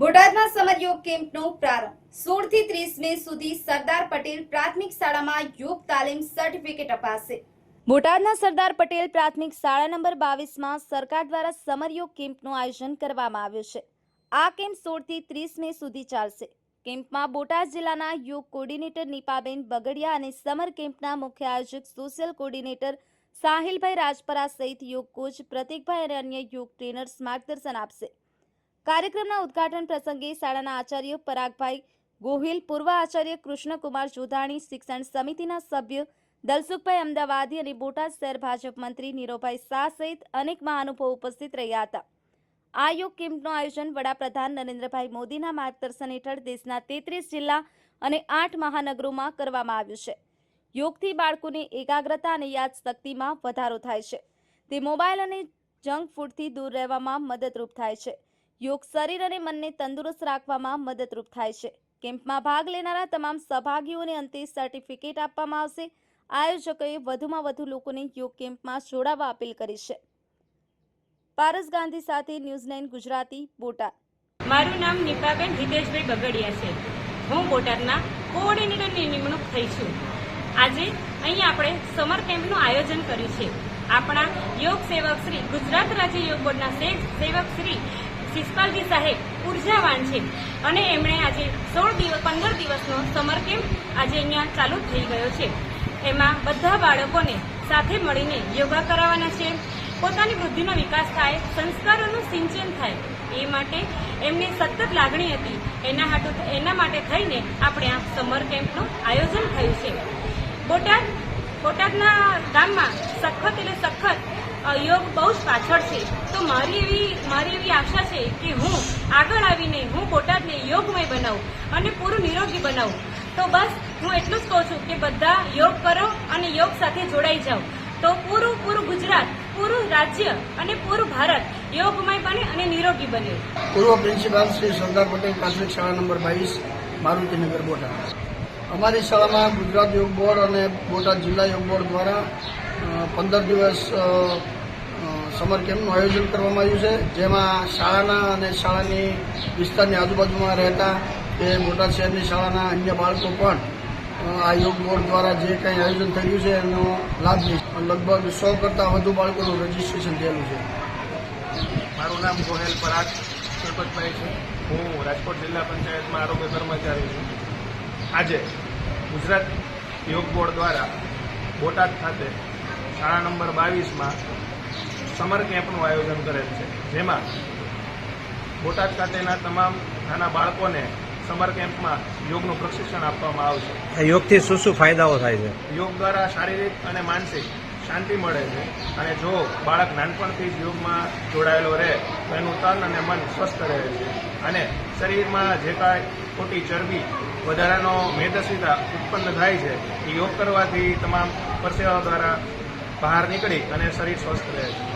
બોટાદમાં સમર યોગ કેમ્પનો પ્રારંભ. સોળથી ત્રીસ મે સુધી સરદાર પટેલ પ્રાથમિક શાળામાં યોગ તાલીમ સર્ટિફિકેટ અપાશે. બોટાદના સરદાર પટેલ પ્રાથમિક શાળા નંબર બાવીસમાં સરકાર દ્વારા સમર યોગ કેમ્પનું આયોજન કરવામાં આવ્યું છે. આ કેમ્પ સોળથી ત્રીસ મે સુધી ચાલશે. કેમ્પમાં બોટાદ જિલ્લાના યોગ કોર્ડિનેટર નીપાબેન બગડિયા અને સમર કેમ્પના મુખ્ય આયોજક સોશિયલ કોર્ડિનેટર સાહિલભાઈ રાજપરા સહિત યોગ કોચ પ્રતિકભાઈ અને અન્ય યોગ ટ્રેનર્સ માર્ગદર્શન આપશે. કાર્યક્રમના ઉદ્ઘાટન પ્રસંગે શાળાના આચાર્ય પરાગભાઈ ગોહિલ, પૂર્વ આચાર્ય કૃષ્ણકુમાર જોધાણી, શિક્ષણ સમિતિના સભ્ય દલસુખભાઈ અમદાવાદી અને બોટાદ શહેર ભાજપ મંત્રી નીરોભાઈ શાહ સહિત અનેક મહાનુભાવો ઉપસ્થિત રહ્યા હતા. આ યોગ કેમ્પનું આયોજન વડાપ્રધાન નરેન્દ્રભાઈ મોદીના માર્ગદર્શન હેઠળ દેશના તેત્રીસ જિલ્લા અને આઠ મહાનગરોમાં કરવામાં આવ્યું છે. યોગથી બાળકોની એકાગ્રતા અને યાદશક્તિમાં વધારો થાય છે. તે મોબાઈલ અને જંક ફૂડથી દૂર રહેવામાં મદદરૂપ થાય છે. યોગ શરીર અને મનને તંદુરસ્ત રાખવામાં મદદરૂપ થાય છે. કેમ્પમાં ભાગ લેનારા તમામ સહભાગીઓને અંતે સર્ટિફિકેટ આપવામાં આવશે. આયોજકોએ વધુમાં વધુ લોકોને યોગ કેમ્પમાં જોડાવા અપીલ કરી છે. પારસ ગાંધી સાથે ન્યૂઝ નાઇન ગુજરાતી, બોટાદ. મારું નામ નીપાબેન હિતેશભાઈ બગડિયા છે. હું બોટાદના કોઓર્ડિનેટરની નિમણૂક થઈ છું. આજે અહીં આપણે સમર કેમ્પનું આયોજન કર્યું છે. આપણા યોગ સેવક શ્રી ગુજરાત રાજ્ય યોગ બોર્ડના સેવક શ્રી શિષપાલજી સાહેબ ઉર્જાવાન છે. અને એમણે આજે સોળ દિવસ, પંદર દિવસનો સમર કેમ્પ આજે અહીંયા ચાલુ થઈ ગયો છે. એમાં બધા બાળકોને સાથે મળીને યોગા કરાવવાના છે. પોતાની વૃદ્ધિનો વિકાસ થાય, સંસ્કારોનું સિંચન થાય, એ માટે એમની સતત લાગણી હતી. એના હાટુ, એના માટે થઈને આપણે આ સમર કેમ્પનું આયોજન થયું છે. બોટાદ, બોટાદના ગામમાં સખત એટલે સખત યોગ બહુ જ પાછળ છે. તો મારી એવી મારી એવી આશા છે કે હું આગળ આવીને, હું બોટાદને યોગમય બનાવું અને પૂરું નિરોગી બનાવું. તો બસ, હું એટલું જ કહું છું કે બધા યોગ કરો અને યોગ સાથે જોડાઈ જાઓ. તો પૂરું પૂરું ગુજરાત, પૂરું રાજ્ય અને પૂરું ભારત યોગમય બને અને નિરોગી બને. પૂર્વ પ્રિન્સિપાલ શ્રી સરદાર પટેલ પ્રાથમિક શાળા નંબર બાવીસ, મારુતિનગર, બોટાદ. અમારી શાળામાં ગુજરાત યોગ બોર્ડ અને બોટાદ જિલ્લા યોગ બોર્ડ દ્વારા પંદર દિવસ સમર કેમ્પનું આયોજન કરવામાં આવ્યું છે, જેમાં શાળાના અને શાળાની વિસ્તારની આજુબાજુમાં રહેતા કે બોટાદ શહેરની શાળાના અન્ય બાળકો પણ આ યોગ બોર્ડ દ્વારા જે કંઈ આયોજન થયું છે એનો લાભ લે. લગભગ સો કરતાં વધુ બાળકોનું રજીસ્ટ્રેશન થયેલું છે. મારું નામ ગોહેલ પરાગ, સરપંચભાઈ છે. હું રાજકોટ જિલ્લા પંચાયતમાં આરોગ્ય કર્મચારી છું. આજે ગુજરાત યોગ બોર્ડ દ્વારા બોટાદ ખાતે શાળા નંબર બાવીસમાં સમર કેમ્પનું આયોજન કરેલ છે. જેમાં બોટાદ ખાતેના તમામ નાના બાળકોને સમર કેમ્પમાં યોગનું પ્રશિક્ષણ આપવામાં આવશે. આ યોગથી શું શું ફાયદાઓ થાય છે? યોગ દ્વારા શારીરિક અને માનસિક શાંતિ મળે છે અને જો બાળક નાનપણથી જ યોગમાં જોડાયેલો રહે તો એનું તન અને મન સ્વસ્થ રહે છે. અને શરીરમાં જે કાંઈ ખોટી ચરબી વધારાનો મેદસ્વીતા ઉત્પન્ન થાય છે યોગ કરવાથી તમામ પરસેવા દ્વારા બહાર નીકળી અને શરીર સ્વસ્થ રહે છે.